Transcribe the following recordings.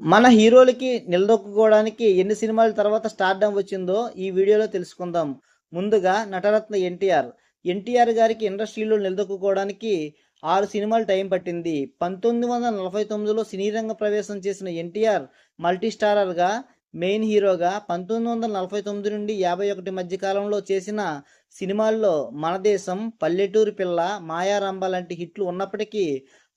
మన హీరోలకి నిలదొక్కుకోవడానికి ఎన్ని సినిమాల తర్వాత స్టార్డమ్ వచ్చిందో ఈ వీడియోలో తెలుసుకుందాం. ముందుగా నటరత్న ఎన్టీఆర్. ఎన్టీఆర్ గారికి ఇండస్ట్రీలో నిలదొక్కుకోవడానికి ఆరు సినిమాలు టైం పట్టింది. పంతొమ్మిది వందల నలభై తొమ్మిదిలో సినీ రంగ ప్రవేశం చేసిన ఎన్టీఆర్ మల్టీ స్టారర్గా మెయిన్ హీరోగా పంతొమ్మిది వందల నలభై తొమ్మిది నుండి యాభై ఒకటి మధ్య కాలంలో చేసిన సినిమాల్లో మన దేశం పల్లెటూరు పిల్ల మాయారంభ లాంటి హిట్లు ఉన్నప్పటికీ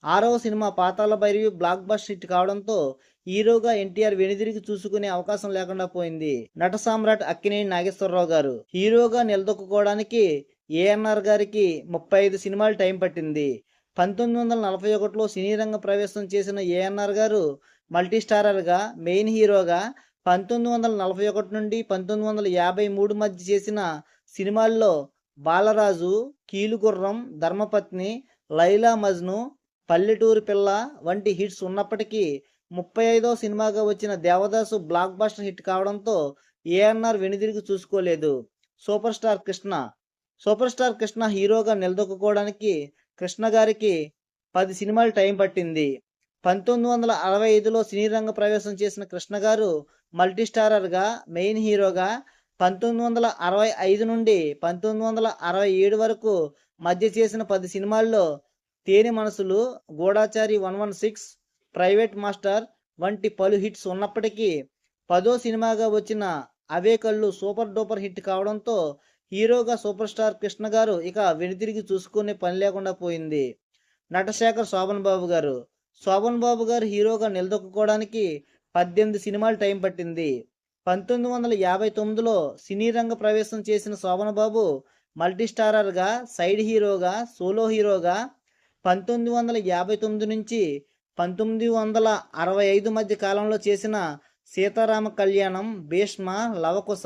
ఆరవ cinema Pathala Bhairavi block bust hit కావడంతో హీరోగా ఎన్టీఆర్ వెనుదిరిగి చూసుకునే అవకాశం లేకుండా పోయింది. నట సామ్రాట్ అక్కినేని నాగేశ్వరరావు గారు హీరోగా నిలదొక్కుకోవడానికి ఏఎన్ఆర్ గారికి ముప్పై ఐదు సినిమాలు టైం పట్టింది. పంతొమ్మిది వందల నలభై ఒకటిలో సినీ రంగ ప్రవేశం చేసిన ఏఎన్ఆర్ గారు మల్టీ స్టారర్గా మెయిన్ హీరోగా పంతొమ్మిది వందల నలభై ఒకటి నుండి పంతొమ్మిది వందల యాభై మూడు మధ్య చేసిన సినిమాల్లో బాలరాజు కీలుగుర్రం ధర్మపత్ని లైలా మజ్ను పల్లెటూరు పిల్ల వంటి హిట్స్ ఉన్నప్పటికీ ముప్పై ఐదో సినిమాగా వచ్చిన దేవదాసు బ్లాక్ బస్టర్ హిట్ కావడంతో ఏఎన్ఆర్ వెనుదిరిగి చూసుకోలేదు. Super star Krishna. Super star Krishna హీరోగా నిలదొక్కుకోవడానికి కృష్ణ గారికి పది సినిమాలు టైం పట్టింది. పంతొమ్మిది వందల అరవై ఐదులో సినీ రంగ ప్రవేశం చేసిన కృష్ణ గారు మల్టీ స్టారర్గా మెయిన్ హీరోగా పంతొమ్మిది వందల అరవై ఐదు నుండి పంతొమ్మిది వందల అరవై ఏడు వరకు మధ్య చేసిన పది సినిమాల్లో Thene Manasulu Gudachari one one six private master వంటి పలు హిట్స్ ఉన్నప్పటికీ పదో సినిమాగా వచ్చిన అవే కళ్ళు సూపర్ డూపర్ హిట్ కావడంతో హీరోగా సూపర్ స్టార్ కృష్ణ గారు ఇక వెనుతిరిగి చూసుకునే పని లేకుండా పోయింది. నటశేఖర్ శోభన్ బాబు గారు. శోభన్ బాబు గారు హీరోగా నిలదొక్కుకోవడానికి పద్దెనిమిది సినిమాలు టైం పట్టింది. పంతొమ్మిది వందల యాభై తొమ్మిదిలో సినీ రంగ ప్రవేశం చేసిన శోభన్ బాబు మల్టీ స్టారర్గా సైడ్ హీరోగా సోలో హీరోగా పంతొమ్మిది వందల యాభై తొమ్మిది నుంచి పంతొమ్మిది వందల అరవై ఐదు మధ్య కాలంలో చేసిన సీతారామ కళ్యాణం భీష్మ లవకుశ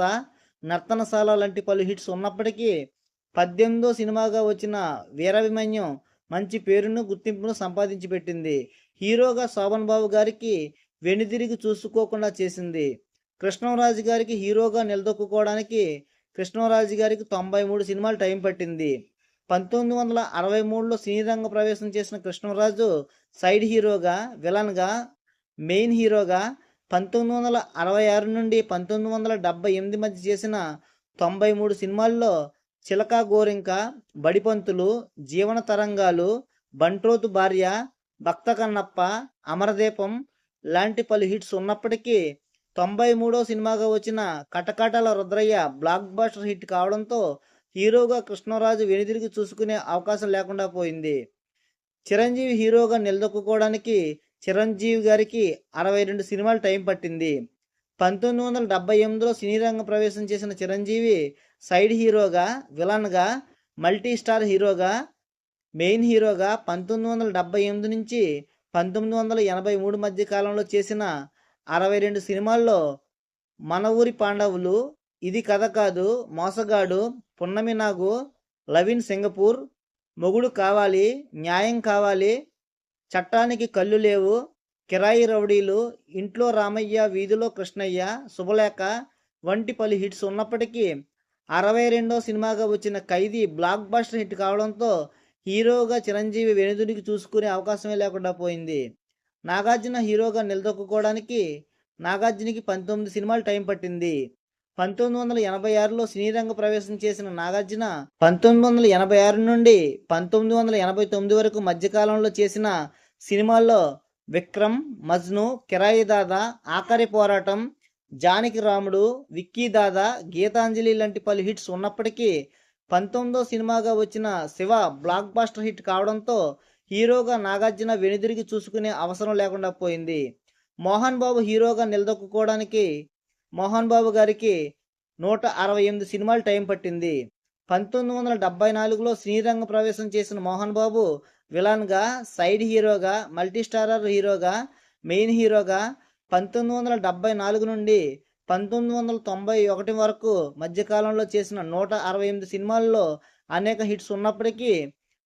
నర్తనశాల లాంటి పలు హిట్స్ ఉన్నప్పటికీ పద్దెనిమిదో సినిమాగా వచ్చిన వీరాభిమన్యం మంచి పేరును గుర్తింపును సంపాదించి పెట్టింది. హీరోగా శోభన్ బాబు గారికి వెనుదిరిగి చూసుకోకుండా చేసింది. కృష్ణరాజు గారికి హీరోగా నిలదొక్కుకోవడానికి కృష్ణరాజు గారికి తొంభై మూడు సినిమాలు టైం పట్టింది. పంతొమ్మిది వందల అరవై మూడులో సినీ రంగ ప్రవేశం చేసిన కృష్ణరాజు సైడ్ హీరోగా విలన్గా మెయిన్ హీరోగా పంతొమ్మిది వందల అరవై ఆరు నుండి పంతొమ్మిది వందల డెబ్బై ఎనిమిది మధ్య చేసిన తొంభై మూడు సినిమాల్లో చిలక గోరింక బడిపంతులు జీవన తరంగాలు బంట్రోతు భార్య భక్త కన్నప్ప అమరదీపం లాంటి పలు హిట్స్ ఉన్నప్పటికీ తొంభై మూడో సినిమాగా వచ్చిన కటకటాల రుద్రయ్య బ్లాక్ బస్టర్ హిట్ కావడంతో హీరోగా కృష్ణరాజు వెనుదిరిగి చూసుకునే అవకాశం లేకుండా పోయింది. చిరంజీవి హీరోగా నిలదొక్కుకోవడానికి చిరంజీవి గారికి అరవై రెండు సినిమాలు టైం పట్టింది. పంతొమ్మిది వందల డెబ్బై ఎనిమిదిలో సినీ రంగ ప్రవేశం చేసిన చిరంజీవి సైడ్ హీరోగా విలన్గా మల్టీ స్టార్ హీరోగా మెయిన్ హీరోగా పంతొమ్మిది వందల డెబ్బై ఎనిమిది నుంచి పంతొమ్మిది వందల ఎనభై మూడు మధ్య కాలంలో చేసిన అరవై రెండు సినిమాల్లో మన ఊరి పాండవులు ఇది కథ కాదు మోసగాడు పున్నమి నాగు లవిన్ సింగపూర్ మొగుడు కావాలి న్యాయం కావాలి చట్టానికి కళ్ళు లేవు కిరాయి రౌడీలు ఇంట్లో రామయ్య వీధిలో కృష్ణయ్య శుభలేఖ వంటి పలు హిట్స్ ఉన్నప్పటికీ అరవై రెండో సినిమాగా వచ్చిన ఖైదీ బ్లాక్ బస్టర్ హిట్ కావడంతో హీరోగా చిరంజీవి వెనుదునికి చూసుకునే అవకాశమే లేకుండా పోయింది. నాగార్జున హీరోగా నిలదొక్కుకోవడానికి నాగార్జునికి పంతొమ్మిది సినిమాలు టైం పట్టింది. పంతొమ్మిది వందల ఎనభై ఆరులో సినీ రంగ ప్రవేశం చేసిన నాగార్జున పంతొమ్మిది వందల ఎనభై ఆరు నుండి పంతొమ్మిది వందల ఎనభై తొమ్మిది వరకు మధ్యకాలంలో చేసిన సినిమాల్లో విక్రమ్ మజ్ను కిరాయి దాదా ఆఖరి పోరాటం జానకి రాముడు విక్కీ దాదా గీతాంజలి లాంటి పలు హిట్స్ ఉన్నప్పటికీ పంతొమ్మిదో సినిమాగా వచ్చిన శివ బ్లాక్ బాస్టర్ హిట్ కావడంతో హీరోగా నాగార్జున వెనుదిరిగి చూసుకునే అవసరం లేకుండా పోయింది. మోహన్ బాబు హీరోగా నిలదొక్కుకోవడానికి మోహన్ బాబు గారికి నూట అరవై ఎనిమిది సినిమాలు టైం పట్టింది. పంతొమ్మిది వందల డెబ్బై నాలుగులో శ్రీరంగ ప్రవేశం చేసిన మోహన్ బాబు విలన్గా సైడ్ హీరోగా మల్టీ స్టారర్ హీరోగా మెయిన్ హీరోగా పంతొమ్మిది వందల డెబ్బై నాలుగు నుండి పంతొమ్మిది వందల తొంభై ఒకటి వరకు మధ్యకాలంలో చేసిన నూట అరవై ఎనిమిది సినిమాల్లో అనేక హిట్స్ ఉన్నప్పటికీ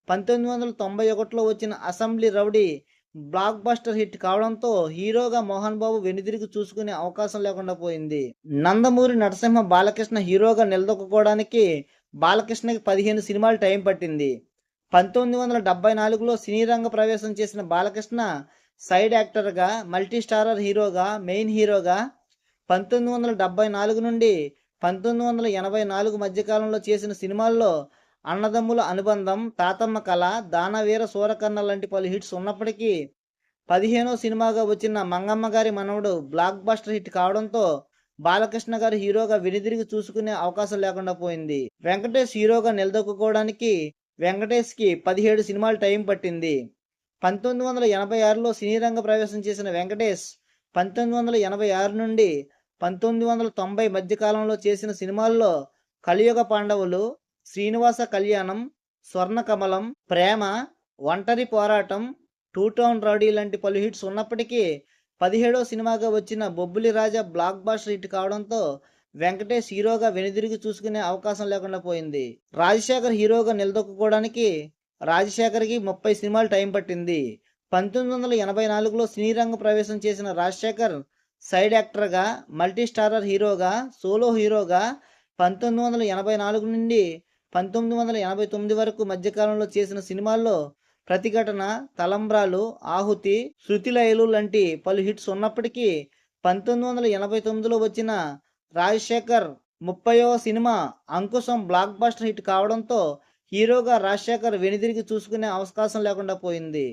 పంతొమ్మిది వందల తొంభై ఒకటిలో వచ్చిన assembly rowdy blockbuster hit కావడంతో హీరోగా మోహన్ బాబు వెనుదిరిగి చూసుకునే అవకాశం లేకుండా పోయింది. నందమూరి నరసింహ బాలకృష్ణ హీరోగా నిలదొక్కుకోవడానికి బాలకృష్ణకి పదిహేను సినిమాలు టైం పట్టింది. పంతొమ్మిది వందల డెబ్బై నాలుగులో సినీ రంగ ప్రవేశం చేసిన బాలకృష్ణ సైడ్ యాక్టర్గా మల్టీ స్టారర్ హీరోగా మెయిన్ హీరోగా పంతొమ్మిది వందల డెబ్బై నాలుగు నుండి పంతొమ్మిది వందల ఎనభై నాలుగు మధ్యకాలంలో చేసిన సినిమాల్లో అన్నదమ్ముల అనుబంధం తాతమ్మ కళ దానవీర సూరకర్ణ లాంటి పలు హిట్స్ ఉన్నప్పటికీ పదిహేనో సినిమాగా వచ్చిన మంగమ్మ గారి మనవడు బ్లాక్ బస్టర్ హిట్ కావడంతో బాలకృష్ణ గారు హీరోగా వెనుదిరిగి చూసుకునే అవకాశం లేకుండా పోయింది. వెంకటేష్ హీరోగా నిలదొక్కుకోవడానికి వెంకటేష్కి పదిహేడు సినిమాలు టైం పట్టింది. పంతొమ్మిది వందల ఎనభై ఆరులో సినీ రంగ ప్రవేశం చేసిన వెంకటేష్ పంతొమ్మిది వందల ఎనభై ఆరు నుండి పంతొమ్మిది వందల తొంభై మధ్యకాలంలో చేసిన సినిమాల్లో కలియుగ పాండవులు శ్రీనివాస కళ్యాణం స్వర్ణకమలం ప్రేమ ఒంటరి పోరాటం టూ టౌన్ రౌడీ లాంటి పలు హిట్స్ ఉన్నప్పటికీ పదిహేడో సినిమాగా వచ్చిన Bobbili Raja blockbuster hit కావడంతో వెంకటేష్ హీరోగా వెనుదిరిగి చూసుకునే అవకాశం లేకుండా పోయింది. రాజశేఖర్ హీరోగా నిలదొక్కుకోవడానికి రాజశేఖర్కి ముప్పై సినిమాలు టైం పట్టింది. పంతొమ్మిది వందల ఎనభై నాలుగులో సినీ రంగ ప్రవేశం చేసిన రాజశేఖర్ సైడ్ యాక్టర్గా మల్టీ స్టారర్ హీరోగా సోలో హీరోగా పంతొమ్మిది వందల ఎనభై నాలుగు నుండి పంతొమ్మిది వందల ఎనభై తొమ్మిది వరకు మధ్యకాలంలో చేసిన సినిమాల్లో ప్రతిఘటన తలంబ్రాలు ఆహుతి శృతిలయలు లాంటి పలు హిట్స్ ఉన్నప్పటికీ పంతొమ్మిది వందల ఎనభై తొమ్మిదిలో వచ్చిన రాజశేఖర్ ముప్పైవ cinema Ankusam block buster hit కావడంతో హీరోగా రాజశేఖర్ వెనుదిరిగి చూసుకునే అవకాశం లేకుండా పోయింది.